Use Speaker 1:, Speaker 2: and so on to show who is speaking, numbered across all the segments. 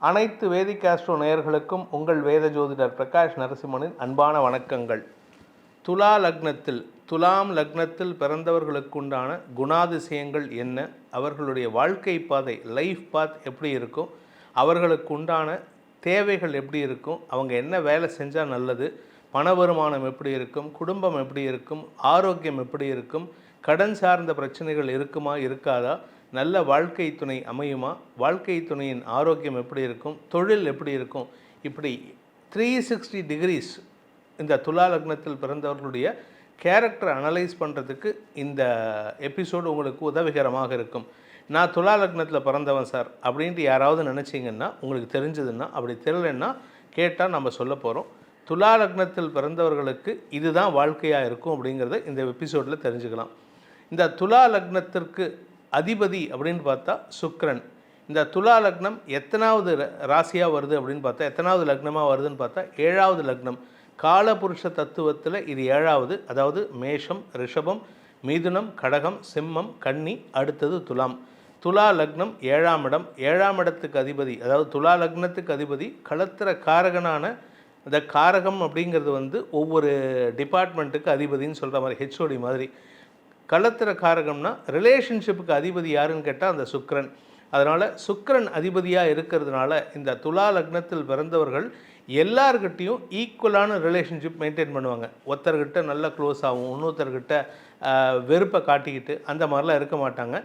Speaker 1: அனைத்து வேதிகாஸ்ட்ரோ நேயர்களுக்கும் உங்கள் வேத ஜோதிடர் பிரகாஷ் நரசிம்மனின் அன்பான வணக்கங்கள். துலா லக்னத்தில் துலாம் லக்னத்தில் பிறந்தவர்களுக்குண்டான குணாதிசயங்கள் என்ன? அவர்களுடைய வாழ்க்கை பாதை லைஃப் பாத் எப்படி இருக்கும்? அவர்களுக்கு உண்டான தேவைகள் எப்படி இருக்கும்? அவங்க என்ன வேலை செஞ்சால் நல்லது? பண வருமானம் எப்படி இருக்கும்? குடும்பம் எப்படி இருக்கும்? ஆரோக்கியம் எப்படி இருக்கும்? கடன் சார்ந்த பிரச்சனைகள் இருக்குமா இருக்காதா? நல்ல வாழ்க்கை துணை அமையுமா? வாழ்க்கை துணையின் ஆரோக்கியம் எப்படி இருக்கும்? தொழில் எப்படி இருக்கும்? இப்படி த்ரீ சிக்ஸ்டி டிகிரிஸ் இந்த துலா லக்னத்தில் பிறந்தவர்களுடைய கேரக்டர் அனலைஸ் பண்ணுறதுக்கு இந்த எபிசோடு உங்களுக்கு உதவிகரமாக இருக்கும். நான் துலா லக்னத்தில் பிறந்தவன் சார் அப்படின்ட்டு யாராவது நினச்சிங்கன்னா உங்களுக்கு தெரிஞ்சதுன்னா அப்படி தெரியலன்னா கேட்டால் நம்ம சொல்ல போகிறோம் துலா லக்னத்தில் பிறந்தவர்களுக்கு இதுதான் வாழ்க்கையாக இருக்கும் அப்படிங்கிறத இந்த எபிசோடில் தெரிஞ்சுக்கலாம். இந்த துலா லக்னத்திற்கு அதிபதி அப்படின்னு பார்த்தா சுக்ரன் இந்த துலா லக்னம் எத்தனாவது ராசியாக வருது அப்படின்னு பார்த்தா எத்தனாவது லக்னமாக வருதுன்னு பார்த்தா ஏழாவது லக்னம். காலபுருஷ தத்துவத்தில் இது ஏழாவது அதாவது மேஷம் ரிஷபம் மிதுனம் கடகம் சிம்மம் கன்னி அடுத்தது துலாம். துலா லக்னம் ஏழாம் இடம். ஏழாம் இடத்துக்கு அதிபதி அதாவது துலா லக்னத்துக்கு அதிபதி களத்திர காரகனான இந்த காரகம் அப்படிங்கிறது வந்து ஒவ்வொரு டிபார்ட்மெண்ட்டுக்கு அதிபதின்னு சொல்கிற மாதிரி ஹெச்ஓடி மாதிரி. களத்திர காரகம்னா ரிலேஷன்ஷிப்புக்கு அதிபதி யாருன்னு கேட்டால் அந்த சுக்ரன் அதனால் சுக்கரன் அதிபதியாக இருக்கிறதுனால இந்த துலா லக்னத்தில் பிறந்தவர்கள் எல்லார்கிட்டேயும் ஈக்குவலான ரிலேஷன்ஷிப் மெயின்டைன் பண்ணுவாங்க. ஒருத்தர்கிட்ட நல்லா க்ளோஸ் ஆகும் இன்னொருத்தர்கிட்ட வெறுப்பை காட்டிக்கிட்டு அந்த மாதிரிலாம் இருக்க மாட்டாங்க.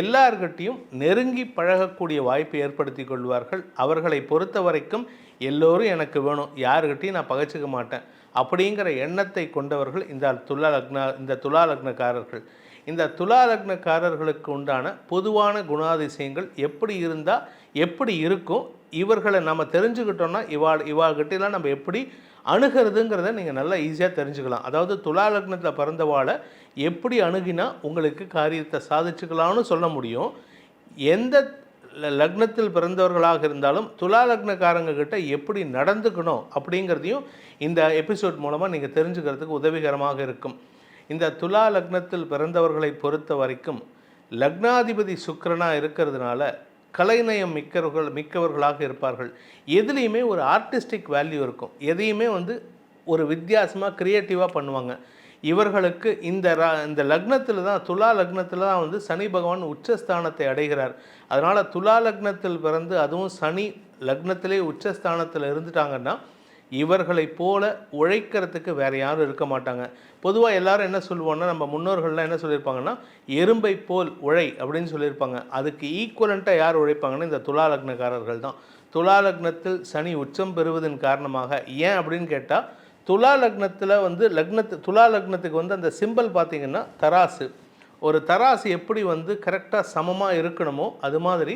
Speaker 1: எல்லார்கிட்டேயும் நெருங்கி பழகக்கூடிய வாய்ப்பை ஏற்படுத்தி கொள்வார்கள். அவர்களை பொறுத்த வரைக்கும் எல்லோரும் எனக்கு வேணும். யாருக்கிட்டையும் நான் பகைச்சிக்க மாட்டேன். அப்படிங்கிற எண்ணத்தை கொண்டவர்கள் இந்த துலா லக்ன இந்த துலா லக்னக்காரர்கள். இந்த துலா லக்னக்காரர்களுக்கு உண்டான பொதுவான குணாதிசயங்கள் எப்படி இருந்தால் எப்படி இருக்கும் இவர்களை நம்ம தெரிஞ்சுக்கிட்டோம்னா இவா இவாகிட்டலாம் நம்ம எப்படி அணுகிறதுங்கிறத நீங்கள் நல்லா ஈஸியாக தெரிஞ்சுக்கலாம். அதாவது துலா லக்னத்தில் பிறந்தவாளை எப்படி அணுகினா உங்களுக்கு காரியத்தை சாதிச்சுக்கலாம்னு சொல்ல முடியும். எந்த லக்னத்தில் பிறந்தவர்களாக இருந்தாலும் துலா லக்னக்காரங்க கிட்ட எப்படி நடந்துக்கணும் அப்படிங்கிறதையும் இந்த எபிசோட் மூலமாக நீங்கள் தெரிஞ்சுக்கிறதுக்கு உதவிகரமாக இருக்கும். இந்த துலா லக்னத்தில் பிறந்தவர்களை பொறுத்த வரைக்கும் லக்னாதிபதி சுக்கரனாக இருக்கிறதுனால கலைநயம் மிக்கவர்கள் மிக்கவர்களாக இருப்பார்கள். எதுலேயுமே ஒரு ஆர்டிஸ்டிக் வேல்யூ இருக்கும். எதையுமே வந்து ஒரு வித்தியாசமாக க்ரியேட்டிவாக பண்ணுவாங்க. இவர்களுக்கு இந்த ரா இந்த லக்னத்தில் தான் துலா லக்னத்தில் தான் வந்து சனி பகவான் உச்சஸ்தானத்தை அடைகிறார். அதனால் துலா லக்னத்தில் பிறந்து அதுவும் சனி லக்னத்திலே உச்சஸ்தானத்தில் இருந்துட்டாங்கன்னா இவர்களைப் போல உழைக்கிறதுக்கு வேறு யாரும் இருக்க மாட்டாங்க. பொதுவாக எல்லாரும் என்ன சொல்லுவோம்னா நம்ம முன்னோர்கள்லாம் என்ன சொல்லியிருப்பாங்கன்னா எறும்பை போல் உழை அப்படின்னு சொல்லியிருப்பாங்க. அதுக்கு ஈக்குவலண்ட்டாக யார் உழைப்பாங்கன்னா இந்த துலா லக்னக்காரர்கள் தான். துலா லக்னத்தில் சனி உச்சம் பெறுவதன் காரணமாக ஏன் அப்படின்னு கேட்டால் துலா லக்னத்தில் வந்து லக்னத்து துலா லக்னத்துக்கு வந்து அந்த சிம்பல் பார்த்திங்கன்னா தராசு. ஒரு தராசு எப்படி வந்து கரெக்டாக சமமாக இருக்கணுமோ அது மாதிரி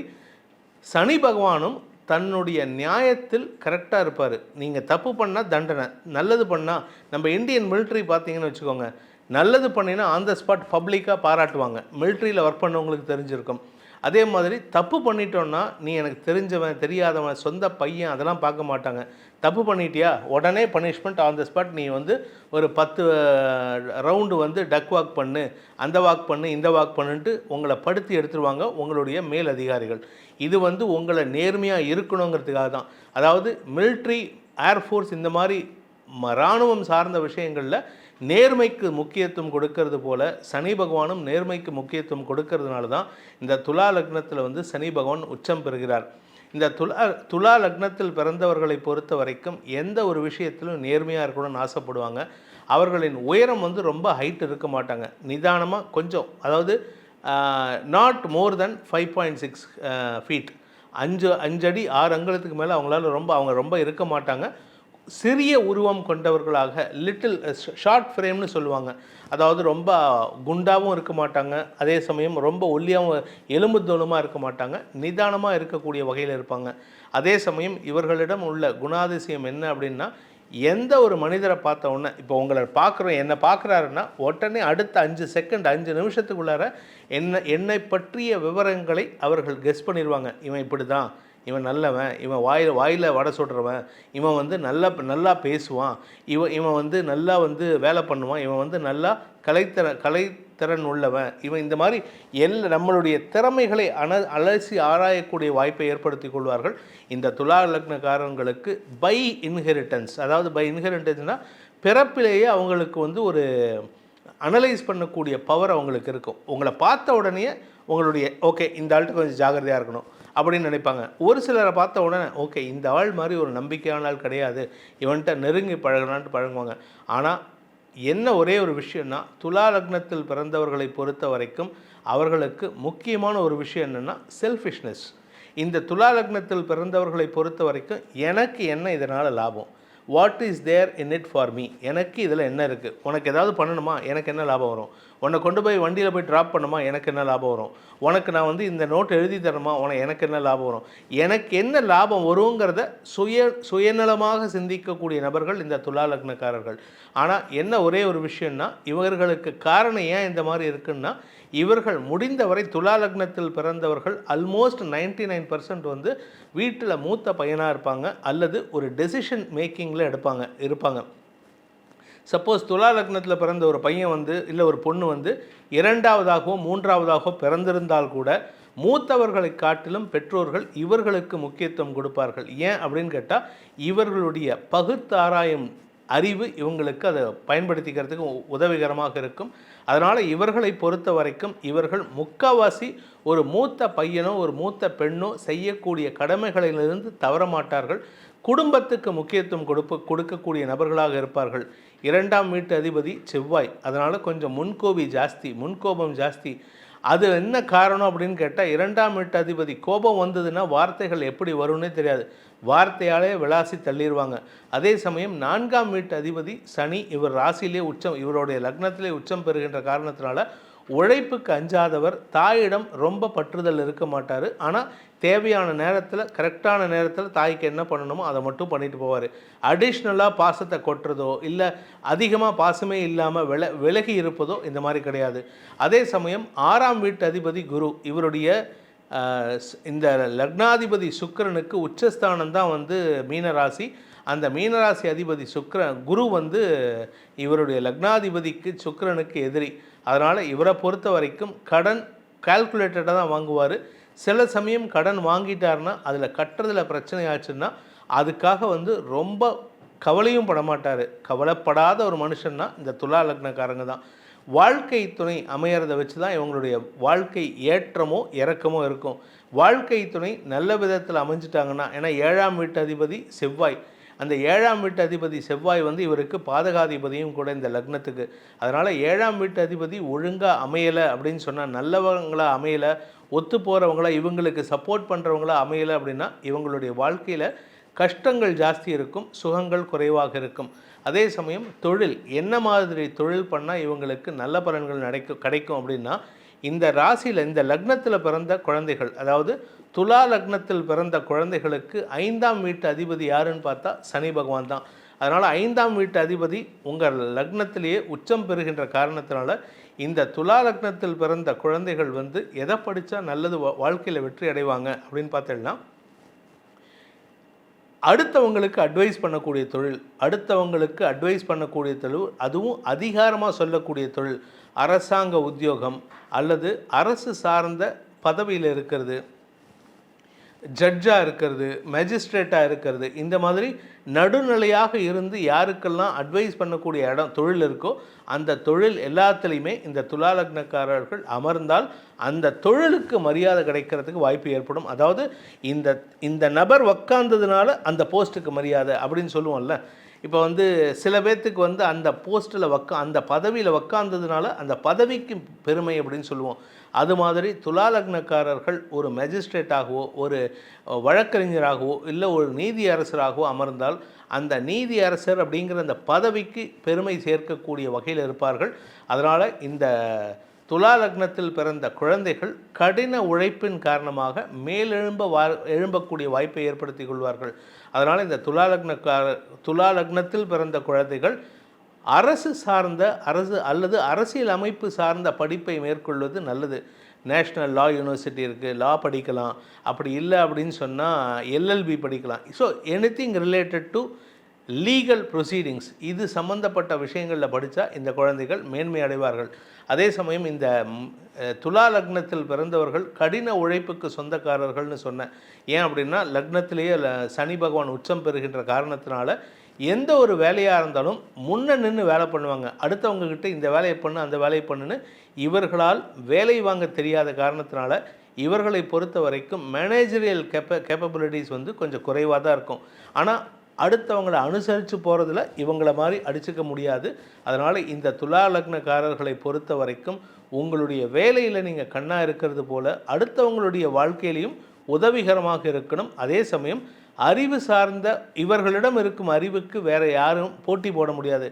Speaker 1: சனி பகவானும் தன்னுடைய நியாயத்தில் கரெக்டாக இருப்பார். நீங்கள் தப்பு பண்ணால் தண்டனை நல்லது பண்ணால் நம்ம இந்தியன் மிலிட்ரி பார்த்தீங்கன்னு வச்சுக்கோங்க நல்லது பண்ணினா ஆன் த ஸ்பாட் பப்ளிக்காக பாராட்டுவாங்க. மிலிட்ரியில் ஒர்க் பண்ணவங்களுக்கு தெரிஞ்சிருக்கும். அதே மாதிரி தப்பு பண்ணிட்டோன்னா நீ எனக்கு தெரிஞ்சவன் தெரியாதவன் சொந்த பையன் அதெல்லாம் பார்க்க மாட்டாங்க. தப்பு பண்ணிட்டியா? உடனே பனிஷ்மெண்ட் ஆன் த ஸ்பாட் நீ வந்து ஒரு பத்து ரவுண்டு வந்து டக் வாக் பண்ணு அந்த வாக் பண்ணு இந்த வாக் பண்ணுன்ட்டு உங்களை படுத்தி எடுத்துருவாங்க உங்களுடைய மேல் அதிகாரிகள் இது வந்து உங்களை நேர்மையாக இருக்கணுங்கிறதுக்காக தான். அதாவது மிலிட்ரி ஏர்ஃபோர்ஸ் இந்த மாதிரி ம- இராணுவம் சார்ந்த விஷயங்களில் நேர்மைக்கு முக்கியத்துவம் கொடுக்கறது போல சனி பகவானும் நேர்மைக்கு முக்கியத்துவம் கொடுக்கறதுனால தான் இந்த துலா லக்னத்தில் வந்து சனி பகவான் உச்சம் பெறுகிறார். இந்த துலா துலா லக்னத்தில் பிறந்தவர்களை பொறுத்த வரைக்கும் எந்த ஒரு விஷயத்திலும் நேர்மையாக இருக்கணும்னு ஆசைப்படுவாங்க. அவர்களின் உயரம் வந்து ரொம்ப ஹைட் இருக்க மாட்டாங்க. நிதானமாக கொஞ்சம் அதாவது not more than five point six feet அஞ்சு அஞ்சடி ஆறு அங்குலத்துக்கு மேலே அவங்களால ரொம்ப அவங்க ரொம்ப இருக்க மாட்டாங்க. சிறிய உருவம் கொண்டவர்களாக லிட்டில் ஷார்ட் ஃப்ரேம்னு சொல்லுவாங்க. அதாவது ரொம்ப குண்டாகவும் இருக்க மாட்டாங்க. அதே சமயம் ரொம்ப ஒல்லியாகவும் எலும்பு தோலுமாக இருக்க மாட்டாங்க. நிதானமாக இருக்கக்கூடிய வகையில் இருப்பாங்க. அதே சமயம் இவர்களிடம் உள்ள குணாதிசயம் என்ன அப்படின்னா எந்த ஒரு மனிதரை பார்த்த உடனே இப்போ உங்களை பார்க்குறோம் என்னை பார்க்குறாருன்னா உடனே அடுத்த அஞ்சு செகண்ட் அஞ்சு நிமிஷத்துக்குள்ளார என்ன என்னை பற்றிய விவரங்களை அவர்கள் கெஸ் பண்ணிடுவாங்க இவன் இப்படி தான் இவன் நல்லவன் இவன் வாயில் வாயில் வடை சுடுறவன் இவன் வந்து நல்லா நல்லா பேசுவான் இவன் இவன் வந்து நல்லா வந்து வேலை பண்ணுவான் இவன் வந்து நல்லா கலைத்திற திறன் உள்ளவன். இவன் இந்த மாதிரி எல்லா நம்மளுடைய திறமைகளை அன அலசி ஆராயக்கூடிய வாய்ப்பை ஏற்படுத்தி கொள்வார்கள். இந்த துலா லக்னக்காரங்களுக்கு பை இன்ஹெரிட்டன்ஸ் அதாவது பை இன்ஹெரிட்டன்ஸ்னால் பிறப்பிலேயே அவங்களுக்கு வந்து ஒரு அனலைஸ் பண்ணக்கூடிய பவர் அவங்களுக்கு இருக்கும். உங்களை பார்த்த உடனே உங்களுடைய ஓகே இந்த ஆள்கிட்ட கொஞ்சம் ஜாகிரதையாக இருக்கணும் அப்படின்னு நினைப்பாங்க. ஒரு சிலரை பார்த்த உடனே ஓகே இந்த ஆள் மாதிரி ஒரு நம்பிக்கையான ஆள் கிடையாது. இவன்கிட்ட நெருங்கி பழகலான்ட்டு பழகுவாங்க. ஆனால் என்ன ஒரே ஒரு விஷயம்னா துலா லக்னத்தில் பிறந்தவர்களை பொறுத்த வரைக்கும் அவர்களுக்கு முக்கியமான ஒரு விஷயம் என்னென்னா செல்ஃபிஷ்னஸ் இந்த துலா லக்னத்தில் பிறந்தவர்களை பொறுத்த வரைக்கும் எனக்கு என்ன இதனால் லாபம்? What is there in it for me எனக்கு இதில் என்ன இருக்குது உனக்கு ஏதாவது பண்ணணுமா? எனக்கு என்ன லாபம் வரும்? உன்னை கொண்டு போய் வண்டியில் போய் ட்ராப் பண்ணுமா? எனக்கு என்ன லாபம் வரும்? உனக்கு நான் வந்து இந்த நோட் எழுதி தரணுமா? உனக்கு எனக்கு என்ன லாபம் வரும்? எனக்கு என்ன லாபம் வருங்கிறத சுய சுயநலமாக சிந்திக்கக்கூடிய நபர்கள் இந்த துலா லக்னக்காரர்கள். ஆனால் என்ன ஒரே ஒரு விஷயம்னா இவர்களுக்கு காரணம் ஏன் இந்த மாதிரி இருக்குன்னா இவர்கள் முடிந்தவரை துலா லக்னத்தில் பிறந்தவர்கள் அல்மோஸ்ட் 99% நைன் பர்சன்ட் வந்து வீட்டில் மூத்த பையனாக இருப்பாங்க அல்லது ஒரு டெசிஷன் மேக்கிங்கில் எடுப்பாங்க இருப்பாங்க. சப்போஸ் துலா லக்னத்தில் பிறந்த ஒரு பையன் வந்து இல்லை ஒரு பொண்ணு வந்து இரண்டாவதாகவோ மூன்றாவதாகவோ பிறந்திருந்தால் கூட மூத்தவர்களை காட்டிலும் பெற்றோர்கள் இவர்களுக்கு முக்கியத்துவம் கொடுப்பார்கள். ஏன் அப்படின்னு கேட்டால் இவர்களுடைய பகுத்தாராயம் அறிவு இவங்களுக்கு அதை பயன்படுத்திக்கிறதுக்கு உ- உதவிகரமாக இருக்கும். அதனால் இவர்களை பொறுத்த வரைக்கும் இவர்கள் முக்கால்வாசி ஒரு மூத்த பையனோ ஒரு மூத்த பெண்ணோ செய்யக்கூடிய கடமைகளிலிருந்து தவற மாட்டார்கள். குடும்பத்துக்கு முக்கியத்துவம் கொடுப்பு கொடுக்கக்கூடிய நபர்களாக இருப்பார்கள். இரண்டாம் வீட்டு அதிபதி செவ்வாய். அதனால் கொஞ்சம் முன்கோபி ஜாஸ்தி முன்கோபம் ஜாஸ்தி. அது என்ன காரணம் அப்படின்னு கேட்டால் இரண்டாம் வீட்டு அதிபதி கோபம் வந்ததுன்னா வார்த்தைகள் எப்படி வரும்னே தெரியாது. வார்த்தையாலே விளாசி தள்ளிடுவாங்க அதே சமயம் நான்காம் வீட்டு அதிபதி சனி இவர் ராசியிலே உச்சம் இவருடைய லக்னத்திலே உச்சம் பெறுகின்ற காரணத்தினால உழைப்புக்கு அஞ்சாதவர் தாயிடம் ரொம்ப பற்றுதல் இருக்க மாட்டார். ஆனால் தேவையான நேரத்தில் கரெக்டான நேரத்தில் தாய்க்கு என்ன பண்ணணுமோ அதை மட்டும் பண்ணிட்டு போவார். அடிஷ்னலாக பாசத்தை கொட்டுறதோ இல்லை அதிகமாக பாசமே இல்லாமல் வில விலகி இருப்பதோ இந்த மாதிரி கிடையாது. அதே சமயம் ஆறாம் வீட்டு அதிபதி குரு இவருடைய இந்த லக்னாதிபதி சுக்கிரனுக்கு உச்சஸ்தானம் தான் வந்து மீனராசி. அந்த மீனராசி அதிபதி சுக்ரன் குரு வந்து இவருடைய லக்னாதிபதிக்கு சுக்ரனுக்கு எதிரி. அதனால் இவரை பொறுத்த வரைக்கும் கடன் கால்குலேட்டடாக தான் வாங்குவார். சில சமயம் கடன் வாங்கிட்டாருன்னா அதில் கட்டுறதுல பிரச்சனை ஆச்சுன்னா அதுக்காக வந்து ரொம்ப கவலையும் படமாட்டார். கவலைப்படாத ஒரு மனுஷன்னா இந்த துலா லக்னக்காரங்க தான். வாழ்க்கை துணை அமையறத வச்சு தான் இவங்களுடைய வாழ்க்கை ஏற்றமோ இறக்கமோ இருக்கும். வாழ்க்கை துணை நல்ல விதத்தில் அமைஞ்சிட்டாங்கன்னா ஏன்னா ஏழாம் வீட்டு அதிபதி செவ்வாய். அந்த ஏழாம் வீட்டு அதிபதி செவ்வாய் வந்து இவருக்கு பாதகாதிபதியும் கூட இந்த லக்னத்துக்கு. அதனால் ஏழாம் வீட்டு அதிபதி ஒழுங்காக அமையலை அப்படின்னு சொன்னால் நல்லவங்களாக அமையலை ஒத்து போகிறவங்களா இவங்களுக்கு சப்போர்ட் பண்ணுறவங்களா அமையலை அப்படின்னா இவங்களுடைய வாழ்க்கையில் கஷ்டங்கள் ஜாஸ்தி இருக்கும் சுகங்கள் குறைவாக இருக்கும். அதே சமயம் தொழில் என்ன மாதிரி தொழில் பண்ணால் இவங்களுக்கு நல்ல பலன்கள் நடக்கும் கிடைக்கும் அப்படின்னா இந்த ராசியில் இந்த லக்னத்தில் பிறந்த குழந்தைகள் அதாவது துலா லக்னத்தில் பிறந்த குழந்தைகளுக்கு ஐந்தாம் வீட்டு அதிபதி யாருன்னு பார்த்தா சனி பகவான் தான். அதனால் ஐந்தாம் வீட்டு அதிபதி உங்கள் லக்னத்திலேயே உச்சம் பெறுகின்ற காரணத்தினால இந்த துலா லக்னத்தில் பிறந்த குழந்தைகள் வந்து எதை படித்தா நல்லது வாழ்க்கையில் வெற்றி அடைவாங்க அப்படின்னு பார்த்தீங்கன்னா அடுத்தவங்களுக்கு அட்வைஸ் பண்ணக்கூடிய தொழில் அடுத்தவங்களுக்கு அட்வைஸ் பண்ணக்கூடிய தொழில் அதுவும் அதிகாரமாக சொல்லக்கூடிய தொழில் அரசாங்க உத்தியோகம் அல்லது அரசு சார்ந்த பதவியில் இருக்கிறது ஜட்ஜாக இருக்கிறது மேஜிஸ்ட்ரேட்டாக இருக்கிறது இந்த மாதிரி நடுநிலையாக இருந்து யாருக்கெல்லாம் அட்வைஸ் பண்ணக்கூடிய இடம் தொழில் இருக்கோ அந்த தொழில் எல்லாத்துலேயுமே இந்த துலாலக்னக்காரர்கள் அமர்ந்தால் அந்த தொழிலுக்கு மரியாதை கிடைக்கிறதுக்கு வாய்ப்பு ஏற்படும். அதாவது இந்த இந்த நபர் உக்காந்ததுனால அந்த போஸ்ட்டுக்கு மரியாதை அப்படின்னு சொல்லுவோம்ல இப்போ வந்து சில பேர்த்துக்கு வந்து அந்த போஸ்ட்டில் உக்கா அந்த பதவியில் உக்காந்ததுனால அந்த பதவிக்கு பெருமை அப்படின்னு சொல்லுவோம். அது மாதிரி துலா லக்னக்காரர்கள் ஒரு மெஜிஸ்ட்ரேட்டாகவோ ஒரு வழக்கறிஞராகவோ இல்லை ஒரு நீதி அரசராகவோ அமர்ந்தால் அந்த நீதி அரசர் அப்படிங்கிற அந்த பதவிக்கு பெருமை சேர்க்கக்கூடிய வகையில் இருப்பார்கள். அதனால் இந்த துலா லக்னத்தில் பிறந்த குழந்தைகள் கடின உழைப்பின் காரணமாக மேலெழும்ப வா எழும்பக்கூடிய வாய்ப்பை ஏற்படுத்தி கொள்வார்கள். அதனால் இந்த துலா லக்னக்கார துலா லக்னத்தில் பிறந்த குழந்தைகள் அரசு சார்ந்த அரசு அல்லது அரசியல் அமைப்பு சார்ந்த படிப்பை மேற்கொள்வது நல்லது. நேஷ்னல் லா யூனிவர்சிட்டி இருக்குது லா படிக்கலாம். அப்படி இல்லை அப்படின்னு சொன்னால் எல்எல்பி படிக்கலாம். So anything related to legal proceedings இது சம்பந்தப்பட்ட விஷயங்களில் படித்தா இந்த குழந்தைகள் மேன்மை அடைவார்கள். அதே சமயம் இந்த துலா லக்னத்தில் பிறந்தவர்கள் கடின உழைப்புக்கு சொந்தக்காரர்கள்னு சொன்னேன் ஏன் அப்படின்னா லக்னத்திலேயே சனி பகவான் உச்சம் பெறுகின்ற காரணத்தினால எந்த ஒரு வேலையாக இருந்தாலும் முன்ன நின்று வேலை பண்ணுவாங்க. அடுத்தவங்கக்கிட்ட இந்த வேலையை பண்ணு அந்த வேலையை பண்ணுன்னு இவர்களால் வேலை வாங்க தெரியாத காரணத்தினால இவர்களை பொறுத்த வரைக்கும் மேனேஜரியல் கேப்ப கேப்பபிலிட்டிஸ் வந்து கொஞ்சம் குறைவாக தான் இருக்கும். ஆனால் அடுத்தவங்களை அனுசரித்து போகிறதுல இவங்கள மாதிரி அடிச்சுக்க முடியாது. அதனால் இந்த துலா லக்னக்காரர்களை பொறுத்த வரைக்கும் உங்களுடைய வேலையில் நீங்கள் கண்ணாக இருக்கிறது போல் அடுத்தவங்களுடைய வாழ்க்கையிலையும் உதவிகரமாக இருக்கணும். அதே சமயம் அறிவு சார்ந்த இவர்களிடம் இருக்கும் அறிவுக்கு வேறு யாரும் போட்டி போட முடியாது.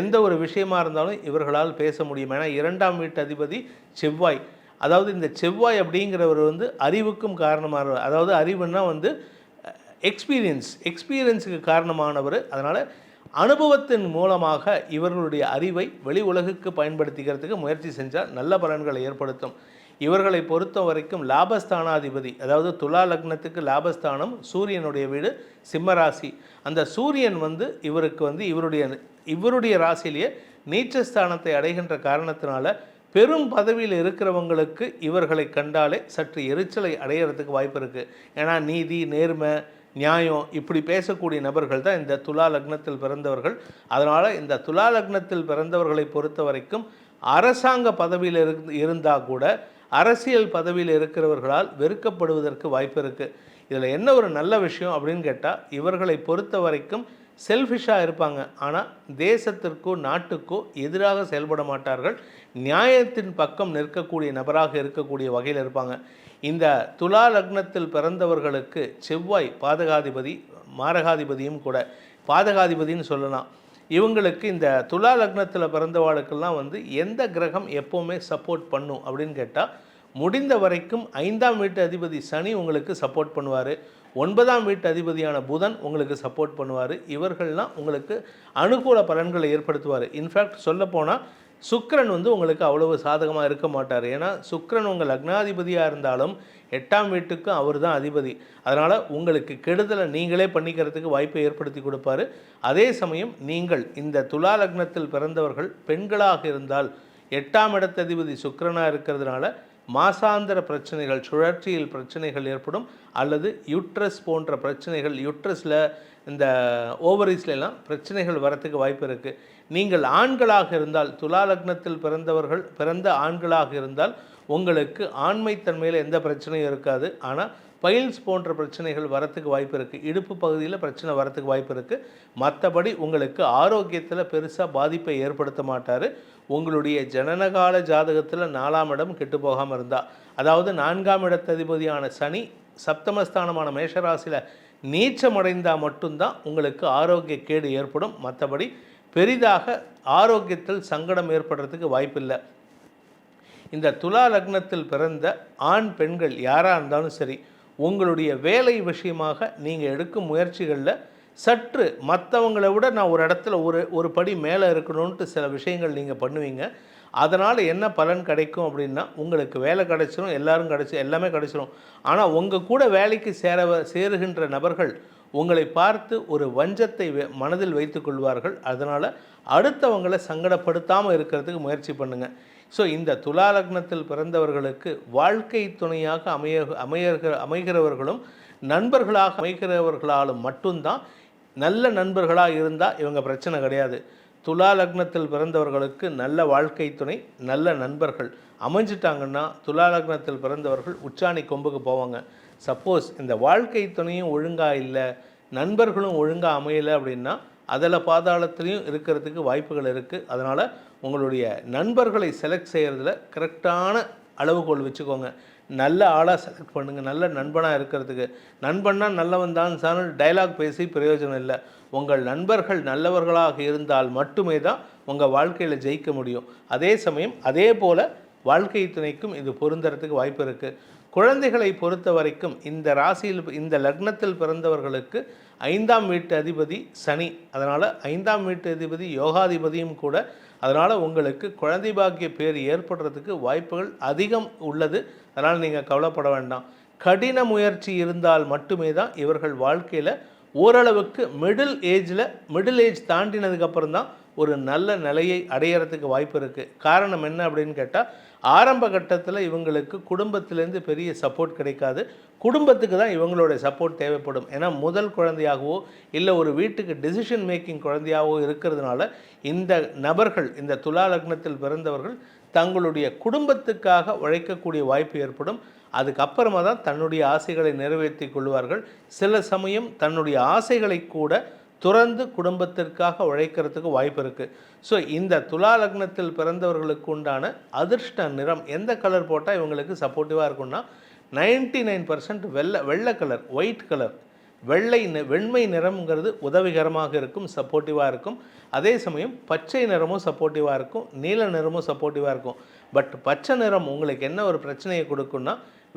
Speaker 1: எந்த ஒரு விஷயமா இருந்தாலும் இவர்களால் பேச முடியும். ஏன்னா இரண்டாம் வீட்டு அதிபதி செவ்வாய். அதாவது இந்த செவ்வாய் அப்படிங்கிறவர் வந்து அறிவுக்கும் காரணமாக அதாவது அறிவுன்னா வந்து எக்ஸ்பீரியன்ஸ் எக்ஸ்பீரியன்ஸுக்கு காரணமானவர். அதனால் அனுபவத்தின் மூலமாக இவர்களுடைய அறிவை வெளி உலகுக்கு பயன்படுத்திக்கிறதுக்கு முயற்சி செஞ்சால் நல்ல பலன்களை ஏற்படுத்தும். இவர்களை பொறுத்த வரைக்கும் லாபஸ்தானாதிபதி அதாவது துலா லக்னத்துக்கு லாபஸ்தானம் சூரியனுடைய வீடு சிம்மராசி அந்த சூரியன் வந்து இவருக்கு வந்து இவருடைய இவருடைய ராசியிலேயே நீச்சஸ்தானத்தை அடைகின்ற காரணத்தினால பெரும் பதவியில் இருக்கிறவங்களுக்கு இவர்களை கண்டாலே சற்று எரிச்சலை அடையிறதுக்கு வாய்ப்பு இருக்குது ஏன்னா நீதி நேர்மை நியாயம் இப்படி பேசக்கூடிய நபர்கள் தான் இந்த துலா லக்னத்தில் பிறந்தவர்கள். அதனால் இந்த துலா லக்னத்தில் பிறந்தவர்களை பொறுத்த வரைக்கும் அரசாங்க பதவியில் இரு இருந்தால் கூட அரசியல் பதவியில் இருக்கிறவர்களால் வெறுக்கப்படுவதற்கு வாய்ப்பு இருக்குது இதில் என்ன ஒரு நல்ல விஷயம் அப்படின்னு கேட்டால் இவர்களை பொறுத்த வரைக்கும் செல்ஃபிஷாக இருப்பாங்க. ஆனால் தேசத்திற்கோ நாட்டுக்கோ எதிராக செயல்பட மாட்டார்கள். நியாயத்தின் பக்கம் நிற்கக்கூடிய நபராக இருக்கக்கூடிய வகையில் இருப்பாங்க. இந்த துலா லக்னத்தில் பிறந்தவர்களுக்கு செவ்வாய் பாதகாதிபதி மாரகாதிபதியும் கூட. பாதகாதிபதின்னு சொல்லலாம். இவங்களுக்கு இந்த துலா லக்னத்தில் பிறந்தவாளுக்கெல்லாம் வந்து எந்த கிரகம் எப்போவுமே சப்போர்ட் பண்ணும் அப்படின்னு கேட்டால் முடிந்த வரைக்கும் ஐந்தாம் வீட்டு அதிபதி சனி உங்களுக்கு சப்போர்ட் பண்ணுவார். ஒன்பதாம் வீட்டு அதிபதியான புதன் உங்களுக்கு சப்போர்ட் பண்ணுவார். இவர்கள்லாம் உங்களுக்கு அனுகூல பலன்களை ஏற்படுத்துவார். இன்ஃபேக்ட் சொல்லப்போனால் சுக்கரன் வந்து உங்களுக்கு அவ்வளவு சாதகமாக இருக்க மாட்டார். ஏன்னா சுக்கரன் உங்கள் லக்னாதிபதியாக இருந்தாலும் எட்டாம் வீட்டுக்கும் அவர் தான் அதிபதி. அதனால் உங்களுக்கு கெடுதலை நீங்களே பண்ணிக்கிறதுக்கு வாய்ப்பை ஏற்படுத்தி கொடுப்பாரு. அதே சமயம் நீங்கள் இந்த துலா லக்னத்தில் பிறந்தவர்கள் பெண்களாக இருந்தால் எட்டாம் இடத்ததிபதி சுக்கரனாக இருக்கிறதுனால மாசாந்திர பிரச்சனைகள் சுழற்சியில் பிரச்சனைகள் ஏற்படும் அல்லது யூட்ரஸ் போன்ற பிரச்சனைகள் யூட்ரஸில் இந்த ஓவரிஸ்ல எல்லாம் பிரச்சனைகள் வரத்துக்கு வாய்ப்பு இருக்குது நீங்கள் ஆண்களாக இருந்தால் துலா லக்னத்தில் பிறந்தவர்கள் பிறந்த ஆண்களாக இருந்தால் உங்களுக்கு ஆண்மைத்தன்மையில் எந்த பிரச்சனையும் இருக்காது. ஆனால் பைல்ஸ் போன்ற பிரச்சனைகள் வரத்துக்கு வாய்ப்பு இருக்குது இடுப்பு பகுதியில் பிரச்சனை வரத்துக்கு வாய்ப்பு இருக்குது மற்றபடி உங்களுக்கு ஆரோக்கியத்தில் பெருசாக பாதிப்பை ஏற்படுத்த மாட்டார். உங்களுடைய ஜனனகால ஜாதகத்தில் நாலாம் இடம் கெட்டு போகாமல் இருந்தால் அதாவது நான்காம் இடத்ததிபதியான சனி சப்தமஸ்தானமான மேஷராசியில் நீச்சமடைந்தால் மட்டும்தான் உங்களுக்கு ஆரோக்கிய கேடு ஏற்படும். மற்றபடி பெரிதாக ஆரோக்கியத்தில் சங்கடம் ஏற்படுறதுக்கு வாய்ப்பில்லை. இந்த துலா லக்னத்தில் பிறந்த ஆண் பெண்கள் யாராக இருந்தாலும் சரி உங்களுடைய வேலை விஷயமாக நீங்கள் எடுக்கும் முயற்சிகளில் சற்று மற்றவங்களை விட நான் ஒரு இடத்துல ஒரு ஒரு படி மேலே இருக்கணும்ன்ட்டு சில விஷயங்கள் நீங்கள் பண்ணுவீங்க. அதனால் என்ன பலன் கிடைக்கும் அப்படின்னா உங்களுக்கு வேலை கிடைச்சிரும் எல்லோரும் கிடைச்சி எல்லாமே கிடைச்சிரும். ஆனால் உங்கள் கூட வேலைக்கு சேர சேருகின்ற நபர்கள் உங்களை பார்த்து ஒரு வஞ்சத்தை மனதில் வைத்து கொள்வார்கள். அதனால் அடுத்தவங்களை சங்கடப்படுத்தாமல் இருக்கிறதுக்கு முயற்சி பண்ணுங்கள் ஸோ இந்த துலா லக்னத்தில் பிறந்தவர்களுக்கு வாழ்க்கை துணையாக அமைய அமையகிற அமைகிறவர்களும் நண்பர்களாக அமைகிறவர்களாலும் மட்டும்தான் நல்ல நண்பர்களாக இருந்தால் இவங்க பிரச்சனை கிடையாது. துலா லக்னத்தில் பிறந்தவர்களுக்கு நல்ல வாழ்க்கை துணை நல்ல நண்பர்கள். அமைஞ்சிட்டாங்கன்னா துலா லக்னத்தில் பிறந்தவர்கள் உச்சாணி கொம்புக்கு போவாங்க. சப்போஸ் இந்த வாழ்க்கை துணையும் ஒழுங்காக இல்லை நண்பர்களும் ஒழுங்காக அமையலை அப்படின்னா அதில் பாதாளத்துலேயும் இருக்கிறதுக்கு வாய்ப்புகள் இருக்குது அதனால் உங்களுடைய நண்பர்களை செலக்ட் செய்கிறதுல கரெக்டான அளவுகோல் வச்சுக்கோங்க. நல்ல ஆளாக செலக்ட் பண்ணுங்கள் நல்ல நண்பனாக இருக்கிறதுக்கு. நண்பன்னா நல்லவன் தான் சார் டைலாக் பேசி பிரயோஜனம் இல்லை. உங்கள் நண்பர்கள் நல்லவர்களாக இருந்தால் மட்டுமே தான் உங்கள் வாழ்க்கையில் ஜெயிக்க முடியும். அதே சமயம் அதே போல் வாழ்க்கை துணைக்கும் இது பொருந்துறதுக்கு வாய்ப்பு இருக்குது குழந்தைகளை பொறுத்த வரைக்கும் இந்த ராசியில் இந்த லக்னத்தில் பிறந்தவர்களுக்கு ஐந்தாம் வீட்டு அதிபதி சனி. அதனால் ஐந்தாம் வீட்டு அதிபதி யோகாதிபதியும் கூட அதனால் உங்களுக்கு குழந்தை பாக்கிய பேர் ஏற்படுறதுக்கு வாய்ப்புகள் அதிகம் உள்ளது. அதனால் நீங்கள் கவலைப்பட வேண்டாம். கடின முயற்சி இருந்தால் மட்டுமே தான் இவர்கள் வாழ்க்கையில் ஓரளவுக்கு மிடில் ஏஜில் மிடில் ஏஜ் தாண்டினதுக்கப்புறம் தான் ஒரு நல்ல நிலையை அடையிறதுக்கு வாய்ப்பு இருக்குது காரணம் என்ன அப்படின்னு கேட்டால் ஆரம்ப கட்டத்தில் இவங்களுக்கு குடும்பத்திலேருந்து பெரிய சப்போர்ட் கிடைக்காது. குடும்பத்துக்கு தான் இவங்களோட சப்போர்ட் தேவைப்படும். ஏன்னா முதல் குழந்தையாகவோ இல்லை ஒரு வீட்டுக்கு டிசிஷன் மேக்கிங் குழந்தையாகவோ இருக்கிறதுனால இந்த நபர்கள் இந்த துலா லக்னத்தில் பிறந்தவர்கள் தங்களுடைய குடும்பத்துக்காக உழைக்கக்கூடிய வாய்ப்பு ஏற்படும். அதுக்கப்புறமா தான் தன்னுடைய ஆசைகளை நிறைவேற்றி கொள்வார்கள். சில சமயம் தன்னுடைய ஆசைகளை கூட துறந்து குடும்பத்திற்காக உழைக்கிறதுக்கு வாய்ப்பு இருக்குது ஸோ இந்த துலா லக்னத்தில் பிறந்தவர்களுக்கு உண்டான அதிர்ஷ்ட நிறம் எந்த கலர் போட்டால் இவங்களுக்கு சப்போர்ட்டிவாக இருக்கும்னா நைன்டி நைன் பர்சன்ட் வெள்ளை வெள்ளை கலர் ஒயிட் கலர் வெள்ளை வெண்மை நிறம்ங்கிறது உதவிகரமாக இருக்கும் சப்போர்ட்டிவாக இருக்கும். அதே சமயம் பச்சை நிறமும் சப்போர்ட்டிவாக இருக்கும் நீல நிறமும் சப்போர்ட்டிவாக இருக்கும். பட் பச்சை நிறம் உங்களுக்கு என்ன ஒரு பிரச்சனையை கொடுக்குன்னா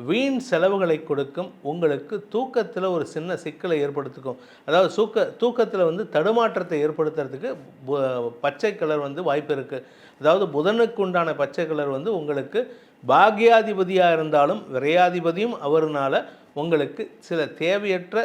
Speaker 1: வீண் செலவுகளை கொடுக்கும் உங்களுக்கு தூக்கத்தில் ஒரு சின்ன சிக்கலை ஏற்படுத்திக்கும். அதாவது தூக்க தூக்கத்தில் வந்து தடுமாற்றத்தை ஏற்படுத்துறதுக்கு பச்சை கலர் வந்து வாய்ப்பு இருக்குது அதாவது புதனுக்கு உண்டான பச்சை கலர் வந்து உங்களுக்கு பாக்யாதிபதியாக இருந்தாலும் விரையாதிபதியும் அவர்னால் உங்களுக்கு சில தேவையற்ற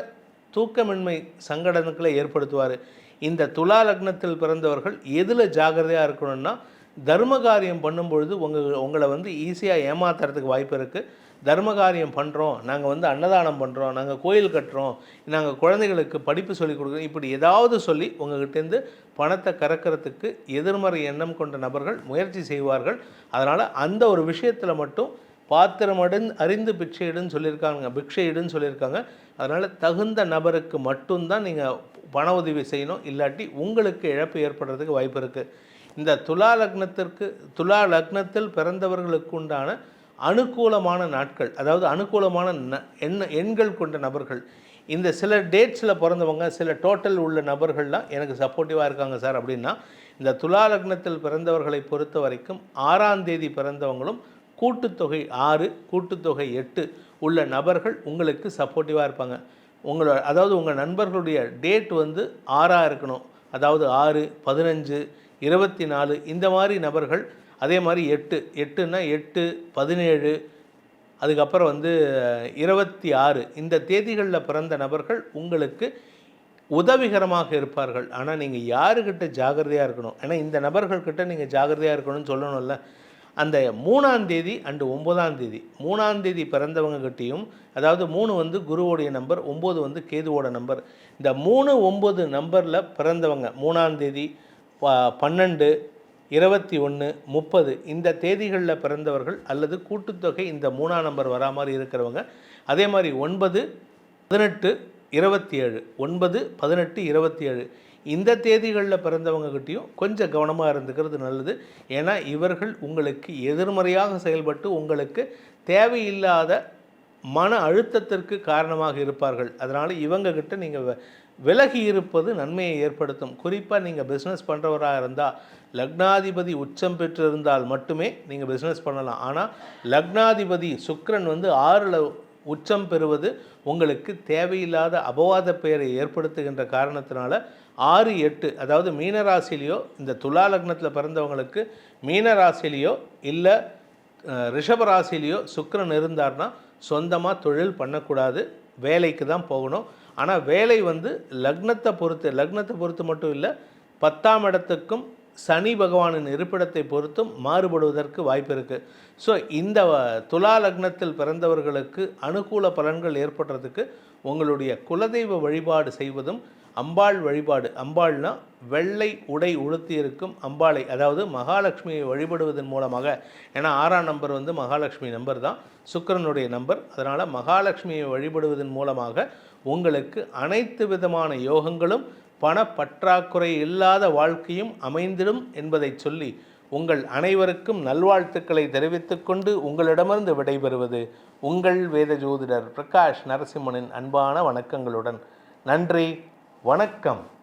Speaker 1: தூக்கமின்மை சங்கடனுக்களை ஏற்படுத்துவார். இந்த துலா லக்னத்தில் பிறந்தவர்கள் எதில் ஜாகிரதையாக இருக்கணும்னா தர்ம காரியம் பண்ணும்பொழுது உங்கள் உங்களை வந்து ஈஸியாக ஏமாத்துறதுக்கு வாய்ப்பு இருக்குது தர்ம காரியம் பண்ணுறோம் நாங்கள் வந்து அன்னதானம் பண்ணுறோம் நாங்கள் கோயில் கட்டுறோம் நாங்கள் குழந்தைகளுக்கு படிப்பு சொல்லிக் கொடுக்குறோம் இப்படி ஏதாவது சொல்லி உங்ககிட்டேருந்து பணத்தை கறக்கிறதுக்கு எதிர்மறை எண்ணம் கொண்ட நபர்கள் முயற்சி செய்வார்கள். அதனால் அந்த ஒரு விஷயத்தில் மட்டும் பாத்திரம் அடிந்து அறிந்து பிச்சையிடுன்னு சொல்லியிருக்காங்க பிக்ஷையிடுன்னு சொல்லியிருக்காங்க. அதனால் தகுந்த நபருக்கு மட்டும்தான் நீங்கள் பண உதவி செய்யணும் இல்லாட்டி உங்களுக்கு இழப்பு ஏற்படுறதுக்கு வாய்ப்பு இருக்குது இந்த துலா லக்னத்திற்கு துலா லக்னத்தில் பிறந்தவர்களுக்கு உண்டான அனுகூலமான நாட்கள் அதாவது அனுகூலமான ந- எண்ண எண்கள் கொண்ட நபர்கள். இந்த சில டேட்ஸில் பிறந்தவங்க சில டோட்டல் உள்ள நபர்கள்லாம் எனக்கு சப்போர்ட்டிவாக இருக்காங்க சார் அப்படின்னா இந்த துலா லக்னத்தில் பிறந்தவர்களை பொறுத்த வரைக்கும் ஆறாம் தேதி பிறந்தவங்களும் கூட்டுத்தொகை ஆறு கூட்டுத்தொகை எட்டு உள்ள நபர்கள் உங்களுக்கு சப்போர்ட்டிவாக இருப்பாங்க. உங்களோட அதாவது உங்கள் நண்பர்களுடைய டேட் வந்து ஆறாக இருக்கணும். அதாவது ஆறு பதினஞ்சு இருபத்தி நாலு இந்த மாதிரி நபர்கள் அதே மாதிரி எட்டு எட்டுன்னா எட்டு பதினேழு அதுக்கப்புறம் வந்து இருபத்தி ஆறு. இந்த தேதிகளில் பிறந்த நபர்கள் உங்களுக்கு உதவிகரமாக இருப்பார்கள். ஆனால் நீங்கள் யாருக்கிட்ட ஜாகிரதையாக இருக்கணும்? ஏன்னா இந்த நபர்கள்கிட்ட நீங்கள் ஜாகிரதையாக இருக்கணும்னு சொல்லணும்ல. அந்த மூணாம் தேதி அண்டு ஒம்பதாம் தேதி. மூணாம் தேதி பிறந்தவங்ககிட்டையும் அதாவது மூணு வந்து குருவோடைய நம்பர் ஒம்பது வந்து கேதுவோட நம்பர். இந்த மூணு ஒம்பது நம்பரில் பிறந்தவங்க மூணாம் தேதி ப- பன்னெண்டு இருபத்தி ஒன்று முப்பது இந்த தேதிகளில் பிறந்தவர்கள் அல்லது கூட்டுத்தொகை இந்த மூணாம் நம்பர் வரா மாதிரி இருக்கிறவங்க. அதே மாதிரி ஒன்பது பதினெட்டு இருபத்தி ஏழு ஒன்பது பதினெட்டு இருபத்தி ஏழு. இந்த தேதிகளில் பிறந்தவங்ககிட்டையும் கொஞ்சம் கவனமாக இருந்துக்கிறது நல்லது. ஏன்னா இவர்கள் உங்களுக்கு எதிர்மறையாக செயல்பட்டு உங்களுக்கு தேவையில்லாத மன அழுத்தத்திற்கு காரணமாக இருப்பார்கள். அதனால் இவங்ககிட்ட நீங்கள் விலகி இருப்பது நன்மையை ஏற்படுத்தும். குறிப்பாக நீங்கள் பிஸ்னஸ் பண்ணுறவராக இருந்தால் லக்னாதிபதி உச்சம் பெற்றிருந்தால் மட்டுமே நீங்கள் பிஸ்னஸ் பண்ணலாம். ஆனால் லக்னாதிபதி சுக்ரன் வந்து ஆறில் உச்சம் பெறுவது உங்களுக்கு தேவையில்லாத அபவாத பெயரை ஏற்படுத்துகின்ற காரணத்தினால ஆறு எட்டு அதாவது மீனராசிலேயோ இந்த துலா லக்னத்தில் பிறந்தவங்களுக்கு மீனராசிலேயோ இல்லை ரிஷபராசிலேயோ சுக்கரன் ராசிலேயோ இருந்தார்னா சொந்தமாக தொழில் பண்ணக்கூடாது. வேலைக்கு தான் போகணும். ஆனால் வேலை வந்து லக்னத்தை பொறுத்து லக்னத்தை பொறுத்து மட்டும் இல்லை பத்தாம் இடத்துக்கும் சனி பகவானின் இருப்பிடத்தை பொறுத்தும் மாறுபடுவதற்கு வாய்ப்பு இருக்குது ஸோ இந்த துலா லக்னத்தில் பிறந்தவர்களுக்கு அனுகூல பலன்கள் ஏற்படுறதுக்கு உங்களுடைய குலதெய்வ வழிபாடு செய்வதும் அம்பாள் வழிபாடு. அம்பாள்னா வெள்ளை உடை உடுத்தி இருக்கும் அம்பாளை அதாவது மகாலட்சுமியை வழிபடுவதன் மூலமாக. ஏன்னா ஆறாம் நம்பர் வந்து மகாலட்சுமி நம்பர் தான். சுக்கிரனுடைய நம்பர். அதனால் மகாலட்சுமியை வழிபடுவதன் மூலமாக உங்களுக்கு அனைத்து விதமான யோகங்களும் பணப்பற்றாக்குறை இல்லாத வாழ்க்கையும் அமைந்திடும் என்பதை சொல்லி உங்கள் அனைவருக்கும் நல்வாழ்த்துக்களை தெரிவித்துக்கொண்டு உங்களிடமிருந்து விடைபெறுவது உங்கள் வேத ஜோதிடர் பிரகாஷ் நரசிம்மனின் அன்பான வணக்கங்களுடன். நன்றி வணக்கம்.